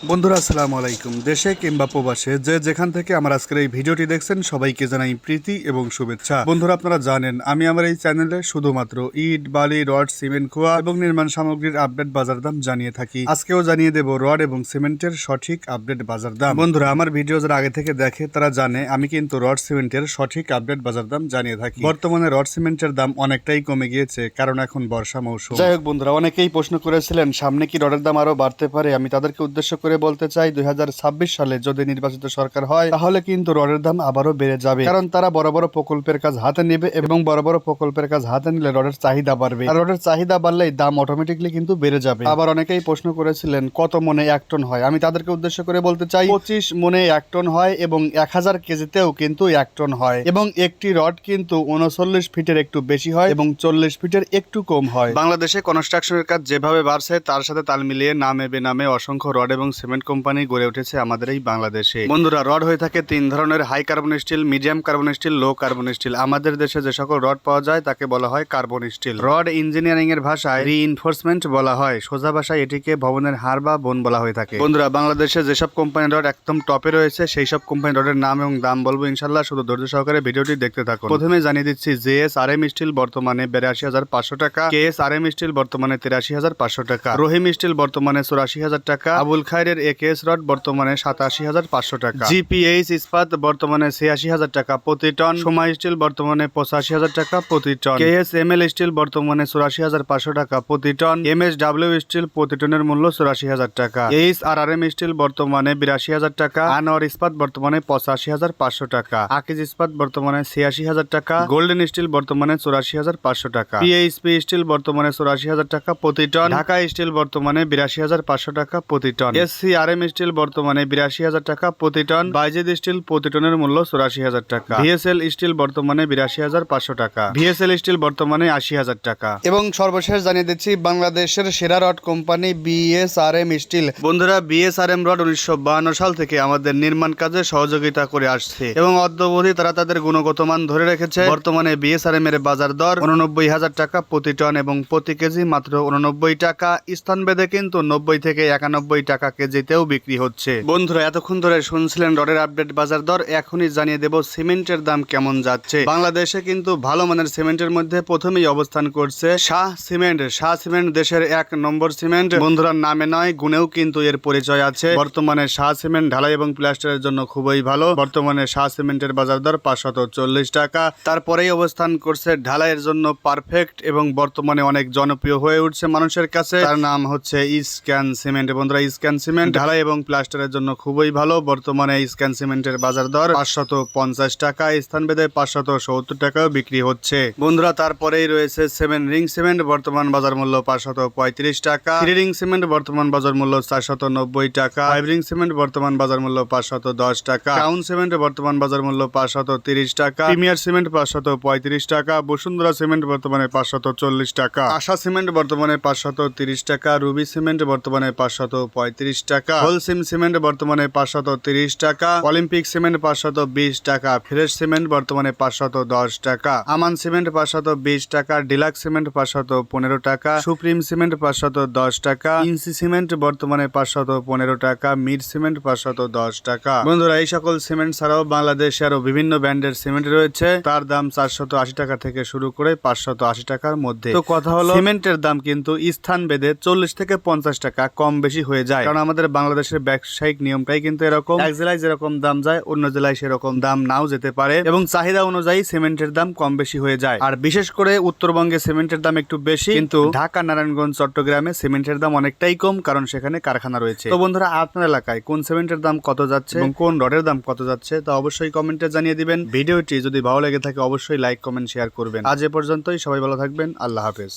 বন্ধুরা, আসসালামু আলাইকুম। দেশে কিংবা প্রবাসে যে যেখান থেকে আমার আজকের এই ভিডিওটি দেখছেন, সবাইকে জানাই প্রীতি এবং শুভেচ্ছা। বন্ধুরা, আপনারা জানেন, আমি আমার এই চ্যানেলে শুধুমাত্র ইট, বালি, রড, সিমেন্ট, খোয়া এবং নির্মাণ সামগ্রীর আপডেট বাজার দাম জানিয়ে থাকি। আজকেও জানিয়ে দেব রড এবং সিমেন্টের সঠিক আপডেট বাজার দাম। বন্ধুরা, আমার ভিডিও যারা আগে থেকে দেখে, তারা জানে, আমি কিন্তু রড, সিমেন্টের সঠিক আপডেট বাজার দাম জানিয়ে থাকি। বর্তমানে রড, সিমেন্টের দাম অনেকটাই কমে গিয়েছে, কারণ এখন বর্ষা মৌসুম। যাই হোক, বন্ধুরা, অনেকেই প্রশ্ন করেছিলেন, সামনে কি রডের দাম আরও বাড়তে পারে? আমি তাদেরকে উদ্দেশ্য করে বলতে চাই, দুই হাজার ছাব্বিশ সালে যদি নির্বাচিত সরকার হয়, তাহলে কিন্তু রডের দাম আবারও বেড়ে যাবে। কারণ তারা বড় বড় প্রকল্পের কাজ হাতে নেবে এবং বড় বড় প্রকল্পের কাজ হাতে নিলে রডের চাহিদা বাড়বে। আর রডের চাহিদা বাড়লেই দাম অটোমেটিকলি কিন্তু বেড়ে যাবে। আবার অনেকেই প্রশ্ন করেছিলেন, কত মনে এক টন হয়? আমি তাদেরকে উদ্দেশ্য করে বলতে চাই, পঁচিশ মনে এক টন হয় এবং এক হাজার কেজিতেও কিন্তু এক টন হয়। এবং একটি রড কিন্তু উনচল্লিশ ফিটের একটু বেশি হয় এবং চল্লিশ ফিটের একটু কম হয়। বাংলাদেশে কনস্ট্রাকশনের কাজ যেভাবে বাড়ছে, তার সাথে তাল মিলিয়ে নামে বেনামে অসংখ্য রড এবং সিমেন্ট কোম্পানি গড়ে উঠেছে আমাদের এই বাংলাদেশে। বন্ধুরা, রড হয়ে থাকে তিন ধরনের high carbon steel medium carbon steel low carbon steel আমাদের দেশে যে সকল রড পাওয়া যায়, তাকে বলা হয় কার্বন স্টিল রড ইঞ্জিনিয়ারিং এর ভাষায় রিইনফোর্সমেন্ট বলা হয়। সোজা ভাষায় এটিকে ভবনের হার বা বোন বলা হয়ে থাকে। বন্ধুরা, বাংলাদেশে যেসব কোম্পানি রড একদম টপে রয়েছে সেই সব কোম্পানি রডের নাম এবং দাম বলব ইনশাল্লাহ শুধু ধৈর্য সহকারে ভিডিওটি দেখতে থাকুন। প্রথমে জানিয়ে দিচ্ছি জেএস আর এম স্টিল বর্তমানে বিরাশি হাজার পাঁচশো টাকা K S R M steel বর্তমানে তিরাশি হাজার পাঁচশো টাকা, রহিম স্টিল বর্তমানে চুরাশি হাজার টাকা, Abul Khair A K S rod বর্তমানে সাতাশি হাজার পাঁচশো টাকা। জিপিএইচ ইস্পাত বর্তমানে ছিয়াশি হাজার টাকা প্রতি টন। সময় স্টিল বর্তমানে পঁচাশি হাজার টাকা প্রতি ton. K S M L steel বর্তমানে চুরাশি হাজার পাঁচশো টাকা প্রতি ton. M S W steel প্রতি টনের মূল্য চুরাশি হাজার টাকা। H R R M steel বর্তমানে বিরাশি হাজার টাকা। আনোয়ার ইস্পাত বর্তমানে পঁচাশি হাজার পাঁচশো টাকা। আকিজ ইস্পাত বর্তমানে ছিয়াশি হাজার টাকা। গোল্ডেন স্টিল বর্তমানে চুরাশি হাজার পাঁচশো টাকা। পিএইচপি স্টিল বর্তমানে চুরাশি হাজার টাকা প্রতি টন। ঢাকা স্টিল বর্তমানে বিরাশি হাজার পাঁচশো টাকা প্রতি ton. SC R M steel বর্তমানে বিরাশি হাজার টাকা প্রতি টন বাইজেদ স্টিল প্রতি টনের মূল্য চুরাশি হাজার টাকা। ভিএসএল স্টিল বর্তমানে বিরাশি হাজার পাঁচশো টাকা। ভিএসএল স্টিল বর্তমানে আশি হাজার টাকা। এবং সর্বশেষ জানিয়ে দিচ্ছি বাংলাদেশের সেরা রড কোম্পানি বিএসআরএম স্টিল বন্ধুরা বিএসআরএম রড উনিশশো সাল থেকে আমাদের নির্মাণ কাজে সহযোগিতা করে আসছে। এবং অদ্যবধি তারা তাদের গুণগত মান ধরে রেখেছে। বর্তমানে বিএসআরএম এর বাজার দর উননব্বই হাজার টাকা প্রতি টন এবং প্রতি কেজি মাত্র উননব্বই টাকা। স্থান ভেদে কিন্তু নব্বই থেকে একানব্বই টাকা কেজিতেও বিক্রি হচ্ছে। বন্ধুরা, এতক্ষণ ধরে শুনছিলেন রডের আপডেট বাজার দর, এখনই জানিয়ে দেব সিমেন্টের দাম কেমন যাচ্ছে। বাংলাদেশে কিন্তু ভালো মানের সিমেন্টের মধ্যে প্রথমেই অবস্থান করছে শাহ সিমেন্ট। শাহ সিমেন্ট দেশের এক নম্বর সিমেন্ট। বন্ধুরা, নামে নয়, গুণেও কিন্তু এর পরিচয় আছে। বর্তমানে শাহ সিমেন্ট ঢালাই এবং প্লাস্টারের জন্য খুবই ভালো। বর্তমানে শাহ সিমেন্টের বাজার দর পাঁচশত চল্লিশ টাকা। তারপরেই অবস্থান করছে ঢালাইয়ের জন্য পারফেক্ট এবং বর্তমানে অনেক জনপ্রিয় হয়ে উঠছে মানুষের কাছে। তার নাম হচ্ছে ইস্ক্যান সিমেন্ট। বন্ধুরা ইস্ক্যান সিমেন্ট ঢালাই এবং প্লাস্টারের জন্য খুবই ভালো। বর্তমানে ইস্ক্যান সিমেন্টের বাজার দর পাঁচশত পঞ্চাশ টাকা স্থান ভেদে পাঁচশত সত্তর টাকাও বিক্রি হচ্ছে। বন্ধুরা তারপরেই রয়েছে সেভেন রিং সিমেন্ট বর্তমান বাজার মূল্য পাঁচশত পঁয়ত্রিশ টাকা। থ্রি রিং সিমেন্ট বর্তমান বাজার মূল্য চারশত নব্বই টাকা। ফাইভ রিং সিমেন্ট বর্তমান বাজার মূল্য পাঁচশত দশ টাকা। টাউন সিমেন্ট বর্তমান বাজার মূল্য পাঁচশত তিরিশ টাকা। প্রিমিয়ার সিমেন্ট পাঁচশত পঁয়ত্রিশ টাকা। বসুন্ধরা সিমেন্ট বর্তমানে পাঁচশত চল্লিশ টাকা। আশা সিমেন্ট বর্তমানে পাঁচশত তিরিশ টাকা। রুবি সিমেন্ট বর্তমানে পাঁচশত পঁয়ত্রিশ টাকা। হোলসিম সিমেন্ট বর্তমানে পাঁচশত তিরিশ টাকা। অলিম্পিক সিমেন্ট পাঁচশত বিশ টাকা। ফ্রেশ সিমেন্ট বর্তমানে পাঁচশত দশ টাকা। আমান সিমেন্ট পাঁচশত বিশ টাকা। ডিলাক্স সিমেন্ট পাঁচশত পনেরো টাকা। সুপ্রিম সিমেন্ট পাঁচশত দশ টাকা। ইনসি সিমেন্ট বর্তমানে পাঁচশত পনেরো টাকা। মিড সিমেন্ট পাঁচশত দশ টাকা। বন্ধুরা এই সকল সিমেন্ট ছাড়াও বাংলাদেশে আরও বিভিন্ন ব্র্যান্ডের সিমেন্ট রয়েছে। তার দাম চারশত আশি টাকা থেকে শুরু করে পাঁচশত আশি টাকার মধ্যে। তো কথা হলো সিমেন্টের দাম কিন্তু স্থান ভেদে চল্লিশ থেকে পঞ্চাশ টাকা কম বেশি হয়ে যায়। কারণ আমাদের বাংলাদেশের ব্যবসায়িক নিয়মটাই কিন্তু এরকম। এক জেলায় যেরকম দাম যায়, অন্য জেলায় সেরকম দাম নাও যেতে পারে এবং চাহিদা অনুযায়ী সিমেন্টের দাম কম বেশি হয়ে যায়। আর বিশেষ করে উত্তরবঙ্গে সিমেন্টের দাম একটু বেশি, কিন্তু ঢাকা, নারায়ণগঞ্জ, চট্টগ্রামে সিমেন্টের দাম অনেকটাই কম, কারণ সেখানে কারখানা রয়েছে। তো বন্ধুরা, আপনার এলাকায় কোন সিমেন্টের দাম কত যাচ্ছে এবং কোন রডের দাম কত যাচ্ছে তা অবশ্যই কমেন্টে জানিয়ে দিবেন। ভিডিওটি যদি ভালো লেগে থাকে, অবশ্যই লাইক, কমেন্ট, শেয়ার করবেন। আজ এ পর্যন্তই, সবাই ভালো থাকবেন, আল্লাহ হাফেজ।